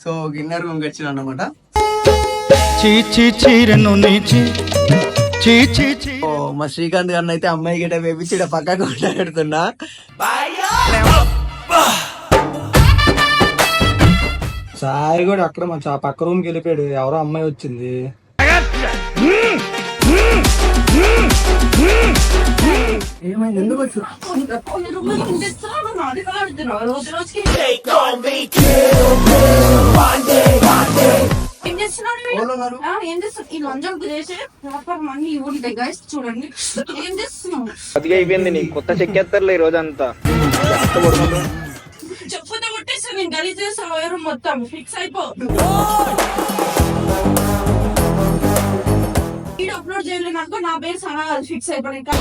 So గిన్నెర్ చీచి చీ ఓ మా శ్రీకాంత్ గారిని అయితే అమ్మాయి గిట్ట వేపించి పక్కకు పెడుతున్నా సాయి కూడా అక్కడ మా పక్క రూమ్కి వెళ్ళిపోయాడు. ఎవరో అమ్మాయి వచ్చింది. ఏం చేస్తున్నాడు ఏం చేస్తున్నాడు ఈ లంజం చేసే ప్రాపర్ మనీ ఇవ్వండి గైస్ చూడండి ఏం చేస్తున్నావు అదిగా అయిపోయింది నీ కొత్త చెక్కేస్తారులే ఈ రోజంతా? చెప్పుతో కొట్టేసి నేను గలీజ్ చేస్తాను వైరం మొత్తం? ఫిక్స్ అయిపో. వీడియో అప్లోడ్ చేయలేదు అనుకో నా పేరు సనా కాదు ఫిక్స్ అయిపోయి ఇంకా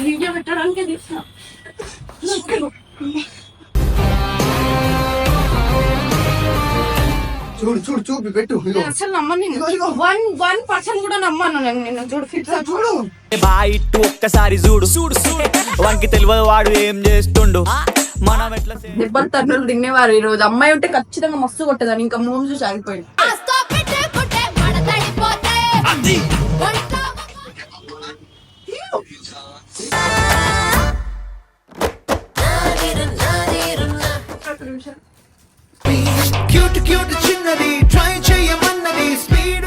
వీడియో పెట్టడానికి తీసిన చూడు చూడు చూపి పెట్టు. అసలు నమ్మను నేను. వన్ వన్ పర్సెంట్ కూడా నమ్మను నేను నిన్ను చూడు ఫిక్స్ చూడు. బాయిట్టు ఒక్కసారి చూడు. చూడు చూడు. వానికి తెలియదు వాడు ఏం చేస్తుండు. మనం ఎట్లా దెబ్బలు తన్నులు తినేవారు ఈ రోజు అమ్మాయి ఉంటే ఖచ్చితంగా మస్తు కొట్టేదాన్ని ఇంకా మూడు చూసి ఆగిపోయింది. క్యూట్ క్యూట్ చిన్నది try చేయమన్నది speed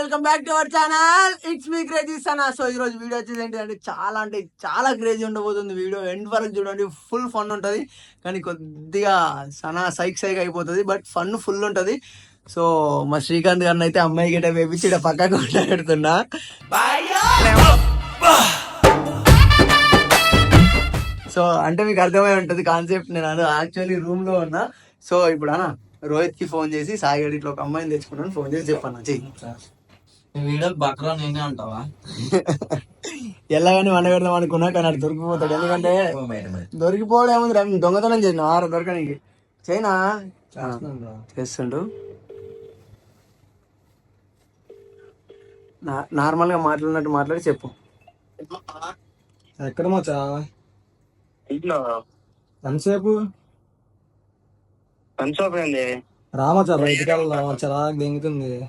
welcome back to our channel it's me crazy Sana so ఈ రోజు వీడియో వచ్చేసి ఏంటంటే చాలా అంటే చాలా క్రేజీ ఉండబోతుంది వీడియో ఎండ్ వరకు చూడండి ఫుల్ ఫన్ ఉంటుంది. కానీ కొద్దిగా సనా సైక్ సైక్ అయిపోతుంది బట్ ఫన్ ఫుల్ ఉంటుంది. సో మా శ్రీకాంత్ గారిని అయితే అమ్మాయి గిట్ట వేపించి ఇక్కడ పక్కకు పెడుతున్నా. సో అంటే మీకు అర్థమై ఉంటుంది కాన్సెప్ట్. నేను యాక్చువల్లీ రూమ్లో ఉన్నా. సో ఇప్పుడు అన్న రోహిత్కి ఫోన్ చేసి సాయి గడి ఇట్లా ఒక అమ్మాయిని తెచ్చుకున్నాను ఫోన్ చేసి చెప్పాను చెయ్యి వీడియో బక్రా నేనే అంటావా? ఎలాగని వండ పెడదాం అనుకున్నా కానీ అటు దొరికిపోతాడు. ఎందుకంటే దొరికిపోవడం ఏముంది దొంగతనం చేసిన. ఆరు దొరకనికి చైనా చేస్తుండు. నార్మల్గా మాట్లాడినట్టు మాట్లాడి చెప్పు. ఎక్కడ మచ్చా? ఇంట్లో. ఎంతసేపు? పనిచోపోయింది రామచ్చా బయటికి వెళ్దాం చిరాకు దెంగుతుంది.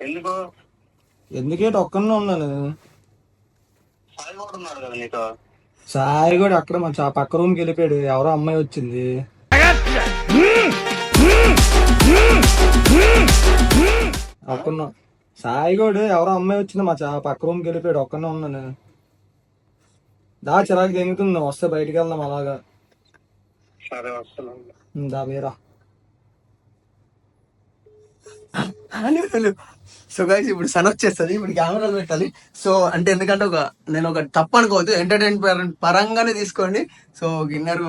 ఎందుకు? ఎందుకేట ఒక్కనే ఉన్నాను సాయి కూడా ఉన్నాడు కదా నీతో? సాయి కూడా అక్కడ మా చా- పక్క రూమ్కి వెళ్ళిపోయాడు. ఎవరో అమ్మాయి వచ్చింది. ఒక్కన్నా సాయి కూడా ఎవరో అమ్మాయి వచ్చింది మా చా పక్క రూమ్కి వెళ్ళిపోయాడు. ఒక్కనే ఉన్నాను దా చిరాకు దెంగుతుంది వస్తే బయటికి వెళ్దాం అలాగా. సరే వస్తున్నాను. ఉమ్, దా మీరా సో గైస్ ఇప్పుడు సన్ వచ్చేస్తుంది ఇప్పుడు కెమెరాలు పెట్టాలి. సో అంటే ఎందుకంటే ఒక నేను ఒక తప్పు అనుకోవద్దు ఎంటర్టైన్మెంట్ పరంగానే తీసుకోండి. సో గిన్నెర్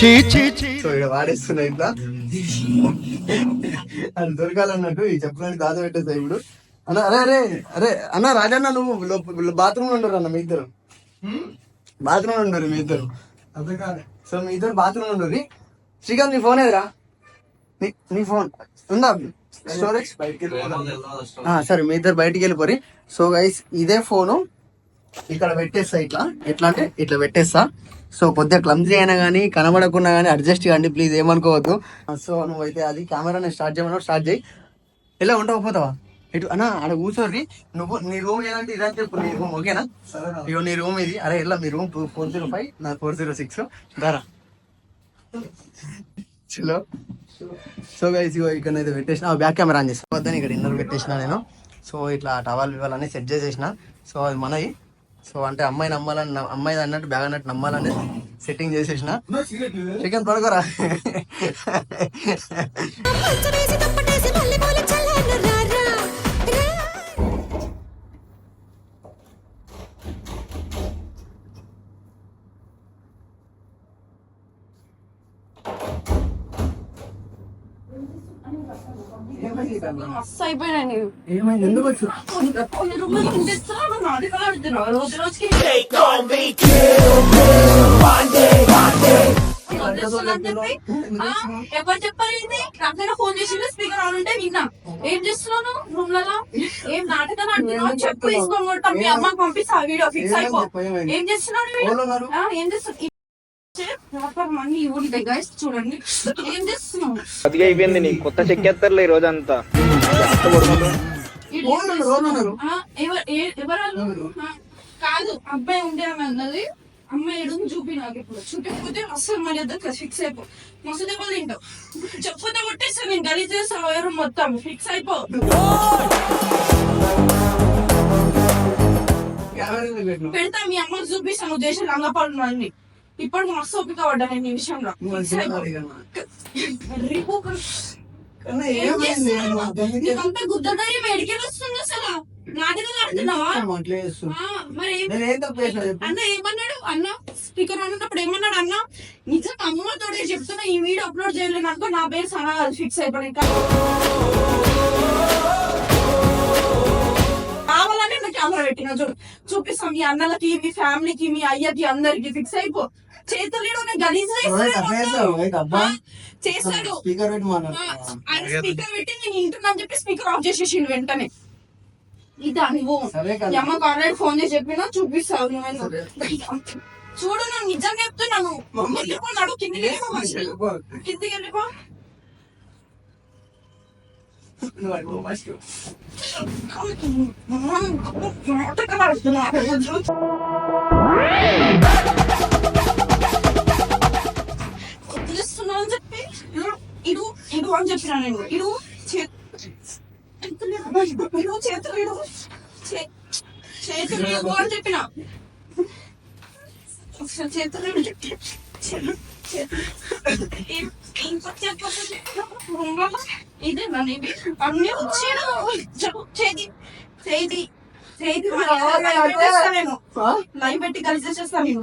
చీచి చీ సో ఇక్కడ వాడేస్తున్నా ఇట్లా. అది దొరకాలన్నట్టు ఈ చెప్పడానికి దాద పెట్టేసా ఇప్పుడు. అన్న అరే అరే అరే అన్న రాజన్న నువ్వు బాత్రూమ్లో ఉండరు అన్న మీ ఇద్దరు. బాత్రూమ్లో ఉండరు మీ ఇద్దరు. అదే కాదు. సో మీ ఇద్దరు బాత్రూమ్లో ఉండరు. శ్రీకాంత్ నీ ఫోన్ ఏదిరా? నీ నీ ఫోన్ ఉందా? స్టోరేజ్ సరే మీ ఇద్దరు బయటికి వెళ్ళిపోరి. సో గైస్ ఇదే ఫోను ఇక్కడ పెట్టేస్తా ఇట్లా. ఎట్లా అంటే ఇట్లా పెట్టేస్తా. సో కొద్దిగా క్లమ్జీ అయినా కానీ కనబడకుండా కానీ అడ్జస్ట్ కాండి ప్లీజ్ ఏమనుకోవద్దు. సో నువ్వైతే అది కెమెరాని స్టార్ట్ చేయమన్నా స్టార్ట్ చేయి. ఇలా ఉంటావు పోతావా? ఇటు అన్న ఆడ కూర్చోరి నువ్వు నీ రూమ్ ఏదంటే ఇదని చెప్పు నీ రూమ్ ఓకేనా? ఇగో నీ రూమ్ ఇది. అరే ఇలా మీ రూమ్ ఫోర్ జీరో ఫైవ్? నా ఫోర్ జీరో సిక్స్. దారా. చలో. సో గైస్ ఇగో ఇక్కడ అయితే పెట్టేసిన బ్యాక్ కెమెరా ఆన్ చేస్తా. వద్దని ఇక్కడ ఇన్నర్ పెట్టేసిన నేను. సో ఇట్లా టవల్ ఇవ్వాలని సెట్ చేసేసిన. సో అది మనవి సో అంటే అమ్మాయి నమ్మాలని అమ్మాయి అన్నట్టు బ్యాగ్ అన్నట్టు నమ్మాలని సెట్టింగ్ చేసేసిన. చికెన్ పడుకోరా? అని చెప్పి ఆ, ఎవరు చెప్పారు నాకైనా ఫోన్ చేసింది స్పీకర్ ఆన్ ఉంటే విన్నా ఏం చేస్తున్నాను రూమ్లలో ఏం నాటకాలు ఆడుతున్నావు చెప్పు తీసుకొని మీ అమ్మకి పంపిస్తా వీడియో ఫిక్స్ అయిపో ఏం చేస్తున్నాడు ఏం చేస్తున్నావు ప్రాపర్ మనీ ఉంటాయి గైస్ చూడండి ఏం చేస్తున్నావు కొద్దిగా అయిపోయింది నీ కొత్త చెక్కేస్తారులే ఈ రోజంతా. కాదు అబ్బాయి ఉంటే ఆమె అన్నది అమ్మాయి ఎడుగు చూపి నాకు ఇప్పుడు చూపించకపోతే అస్సలు మరి అద్దరు ఫిక్స్ అయిపో. మస్తు దెబ్బలు తింటావు. చెప్పతే కొట్టేస్తా నేను గలీజ్ చేస్తా ఎవరు మొత్తం. ఫిక్స్ అయిపో? పెడతా మీ అమ్మకి చూపిస్తాను దేశ రంగపాలు అన్ని ఇప్పుడు మస్తు ఓపిక పడ్డా నేను ఈ విషయంలో. రేపు నీకంతా వస్తుంది అసలు నాటకాలు ఆడుతున్నావా? మరి. అన్న ఏమన్నాడు? అన్న స్పీకర్ అన్నప్పుడు ఏమన్నాడు అన్న? చెప్తున్నా ఈ వీడియో అప్లోడ్ అనుకో నా పేరు సనా ఫిక్స్ అయిపోయి కావాలని కెమెరా పెట్టిన చూడు. చూపిస్తాం మీ అన్నలకి మీ ఫ్యామిలీకి మీ అయ్యకి అందరికి ఫిక్స్ అయిపో. చేతులు గలీజ్. చేస్తాడు స్పీకర్ పెట్టి. ఆయన స్పీకర్ పెట్టి నేను వింటున్నా అని చెప్పి స్పీకర్ ఆఫ్ చేసేసిండు వెంటనే. ఇదా నువ్వు. సరే కదా. మీ అమ్మకు ఆల్రెడీ ఫోన్ చేసి చెప్పినా చూపిస్తావు నువ్వు చూడు నేను నిజంగా చెప్తున్నాను. వెళ్ళిపోన్నాడు కిందికి. వెళ్ళిపో. కిందికి వెళ్ళిపో. నువ్వు వదిలేస్తున్నావు అని చెప్పి ఇడు ఇడు అని చెప్పినా నేను. ఇడు చే- ఇడు చేతులు ఇడు చేతులు ఇడు అని చెప్పిన. చేతులు చేతులు. చేతులు. ఇదే నన్ను అన్నీ వచ్చాడు చేతి చేతి చేతి? లైవ్ పెట్టి కలిసి చేస్తాను నేను.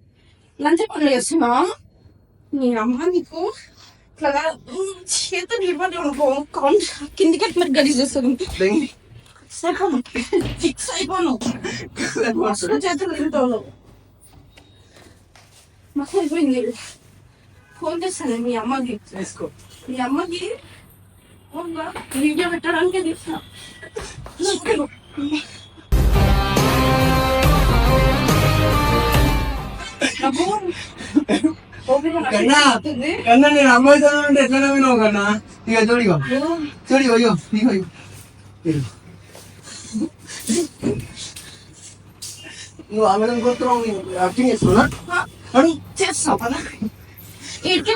గలీజ్ కెమెరా పెట్టినావు. అమ్మాయి, పాపం దేవుడు పోతాడు. చేసేసాను నీకు. నువ్వు మజాక్ చేస్తున్నావు. చెప్పు ఒక నిమిషం జరగని చెప్పిన నేను సీరియస్గా అంటున్నా జరుగు ఒక నిమిషం జరుగు జరుగు మీ అమ్మకి పని చెప్పే ముఖేష్ గుర్తం లేదా ఒక చేతులేడు నేను నేనేమో చేతులేడు అని చెప్పిన సో గైస్ చేతులేడు ఈ వస్తుందని నేను అనుకోలేను అనుకో లంచ్ పనులు చేస్తున్నా నీ అమ్మ నీకు ఇట్లా చేతులు ఇవ్వండి అనుకో కౌంట్ కిందికి ఎట్లా గడి చేస్తుంది ఫిక్స్ అయిపోను మస్తు చేతులు తింటావు మస్తు అయిపోయింది ఫోన్ చేస్తాను మీ అమ్మకి చేసుకో మీ అమ్మకి ఫోన్గా వీడియో పెట్టడానికి తీసిన నాకు కన్నా. కన్నా నేను అమ్మాయితో ఉంటే ఎట్లా నమ్మినావు కన్నా. ఇక చూడు ఇగో. చూడు ఇగో ఇగో ఇగో ఇగో. ఇగో. నువ్వు ఆమెను కొడుతున్నావు యాక్టింగ్ చేస్తున్నా అడు. చేస్తావు కదా ఎట్లా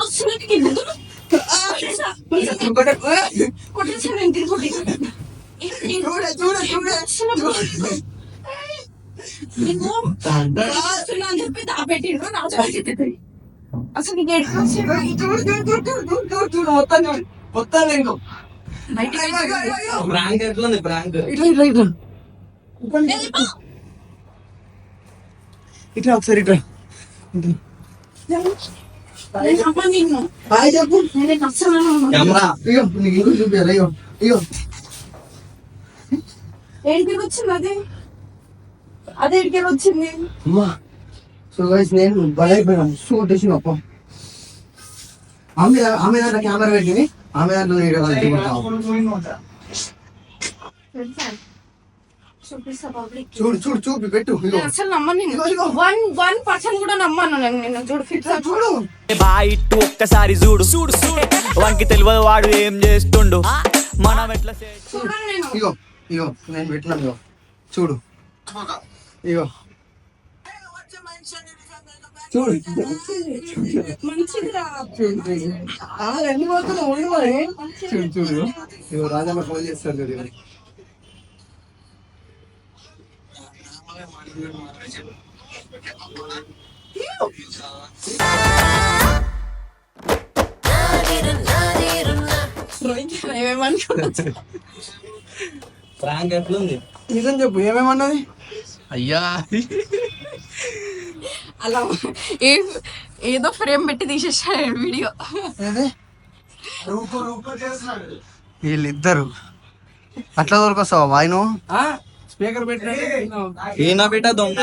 కొట్టేసాను చూడ చూడ చూడ. నీకు చెప్పి చెప్పి. అసలు మొత్తం చూడు మొత్తం లేదు బయటికి ప్రాంక్ ఎట్లుంది ప్రాంక్. ఇట్లా ఇట్లా ఇట్లా. ఇట్లా ఒకసారి ఇట్లా ఏంటికి వచ్చింది అది? అది ఎడికి వచ్చింది? అమ్మా. సో గైస్ నేను బలైపోయినా. షూట్ వేసి అప్ప. ఆమె ఆమె దాంట్లో కెమెరా పెట్టింది. ఆమె దాంట్లో వీడియో చూపిస్తా పబ్లిక్ చూడు చూడు చూపి పెట్టు ఇగో అసలు నమ్మను. వన్ వన్ పర్సెంట్ కూడా నమ్మను నేను నిన్ను చూడు ఫిక్స్ చూడు. బాయ్ ఇట్టు ఒక్కసారి చూడు. చూడు చూడు. వానికి తెలియదు వాడు ఏం చేస్తుండు. మనం ఎట్లా చే- చూడండి నేను. ఇగో ఇగో నేను పెట్టినాను ఇగో చూడు. ఇగో చూడు ఎన్ని పోతున్నావు ఉండు మరి చూడు చూడు ఇగో రాజన్న ఫోన్ చేస్తాడు చూడు ప్రాంక్ ఎట్లుంది? నిజం చెప్పు ఏమేమన్నది? అయ్యా. అలా ఏ- ఏదో ఫ్రేమ్ పెట్టి తీసేసాడు వీడియో. వీళ్ళిద్దరు. అట్లా దొరకొస్తావా వాయి నువ్వు? స్పీకర్ పెట్టిన? బిడ్డ దొంగ.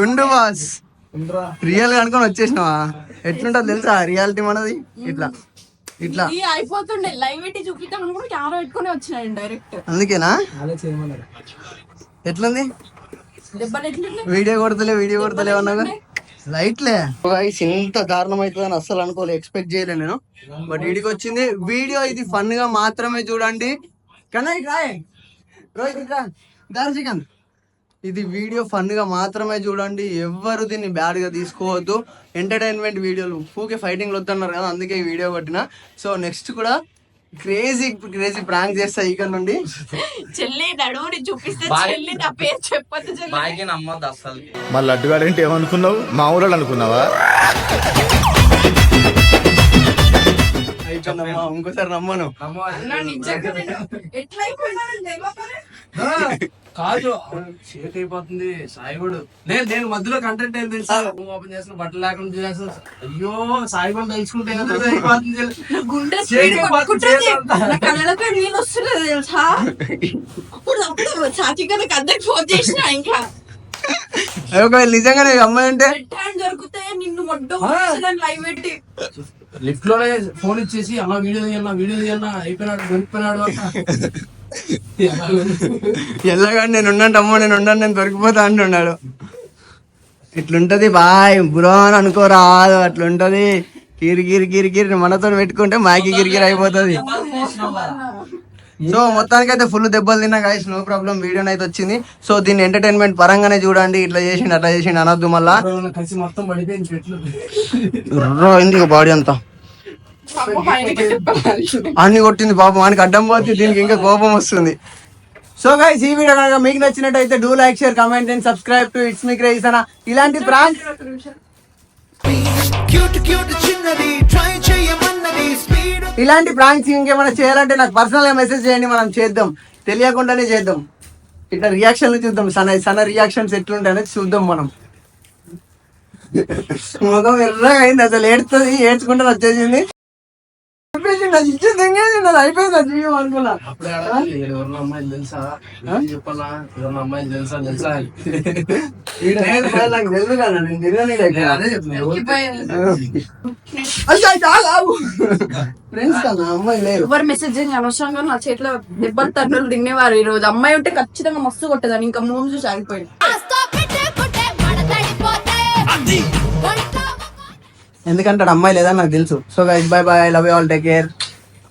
గుండు బాస్. రియల్ అనుకొని వచ్చేసినావా? ఎట్లుంటది తెలుసా? రియాలిటీ మనది. ఇట్లా. ఇట్లా. ఈ అయిపోతుండే. లైవ్ పెట్టి చూపిద్దాం కెమెరా పెట్టుకుని వచ్చినాడు డైరెక్ట్ అందుకేనా? అలా చేయమన్నారు ఎట్లుంది? వీడియో కొడతలే వీడియో కొడతలే అన్నాగా. లైట్లే. గైస్ ఇంత దారుణం అవుతుందని అస్సలు అనుకోలే ఎక్స్పెక్ట్ చేయలే నేను. బట్ వీడికి వచ్చింది వీడియో ఇది ఫన్గా మాత్రమే చూడండి. రాయ్. రోహిత్ ఇది వీడియో ఫన్గా మాత్రమే చూడండి. ఎవ్వరు దీన్ని బ్యాడ్గా తీసుకోవద్దు. ఎంటర్టైన్మెంట్ వీడియోలు. ఊకే ఫైటింగ్ వద్దన్నారు కదా అందుకే ఈ వీడియో కొట్టిన. సో నెక్స్ట్ కూడా క్రేజీ క్రేజీ ప్రాంక్ చేస్తా ఇక్కడ నుండి. చెల్లి నడువుని చూపిస్తే చెల్లి నా పేరు చెప్పొద్దు చెల్లి. నమ్మద్దు అసలు మా లడ్డుగాడంటే ఏమనుకున్నావు? మా ఊరోళ్ళు అనుకున్నావా? ఇంకోసారి నమ్మను. ఎట్లా కాదు షేక్ అయిపోతుంది సాయిగుడు నేను నేను మధ్యలో కంటెంట్ ఏం తెలుసా? నువ్వు ఓపెన్ చేసిన బట్టలు లేకుండా చేసిన. అయ్యో సాయిగుడు తెలుసుకుంటే అయిపోతుంది. గుండె వస్తున్నది తెలుసా? అప్పుడు అప్పుడు సాచిగా నాకు అందరికి ఫోన్ చేసిన ఇంకా. ఒకవేళ నిజంగానే అమ్మాయి అంటే రెడ్ హ్యాండ్ దొరికితే నిన్ను మొడ్డ లైవ్ పెట్టి. లిఫ్ట్లోనే ఫోన్ ఇచ్చేసి అలా వీడియో తీయన్నా వీడియో తీయన్నా అయిపోయినాడు దొరికిపోయినాడు. ఎల్లగాడు నేను ఉన్నాను అమ్మో నేను ఉన్నాను నేను దొరికిపోతా అంటున్నాడు. ఇట్లుంటది బాయ్ బ్రో అని అనుకోరాదు అట్లుంటది. కిరి కిరి కిరి కిరి మనతో పెట్టుకుంటే మాకి కిరికిరి అయిపోతుంది. సో మొత్తానికి అయితే ఫుల్ దెబ్బలు తిన్నా గాయస్ నో ప్రాబ్లం వీడియో అయితే వచ్చింది. సో దీన్ని ఎంటర్టైన్మెంట్ పరంగానే చూడండి. ఇట్లా చేసిండు అట్లా చేసిండు అనొద్దు మళ్ళా. బాడీ అంతా? అన్ని కొట్టింది పాపం ఆయనకి అడ్డం పోతే దీనికి ఇంకా కోపం వస్తుంది. సో గైస్ ఈ వీడియో కనుక మీకు నచ్చినట్టయితే do like share comment and subscribe to it's me craze అన్న ఇలాంటి ప్రాంక్ ఇలాంటి ప్రాంక్స్ ఇంకేమైనా చేయాలంటే నాకు పర్సనల్గా మెసేజ్ చేయండి మనం చేద్దాం. తెలియకుండానే చేద్దాం. ఇట్లా రియాక్షన్లు చూద్దాం. సన సన రియాక్షన్స్ ఎట్లుంటాయి అనేది చూద్దాం మనం. ముఖం ఎర్రగా అయింది అసలు ఏడుతుంది ఏడ్చుకుంటే వచ్చేసింది. అయిపోయింది అది ఇచ్చింది అది అయిపోయింది అది జీవం అనుకున్నా అప్పుడే అడగాలి, ఎవరన్నా అమ్మాయిలు తెలుసా? ఏం చెప్పాలా? ఎవరన్నా అమ్మాయిలు తెలుసా? తెలుసా లేదు, మరి నాకు తెలుసు కదా నేను తిరగని నేను అదే చెప్తున్నా ఎవరు- అయ్యో చాలా ఫ్రెండ్స్ కదా అమ్మాయి లేరు. ఎవరు మెసేజ్ చేయండి అనవసరంగా నా చేతిలో దెబ్బలు తన్నులు తినేవారు ఈ రోజు అమ్మాయి ఉంటే ఖచ్చితంగా మస్తు కొట్టేదాన్ని ఇంకా మూడు చూసి ఆగిపోయింది. ఎందుకంటే అమ్మాయి లేదని నాకు తెలుసు. So guys bye bye love you all take care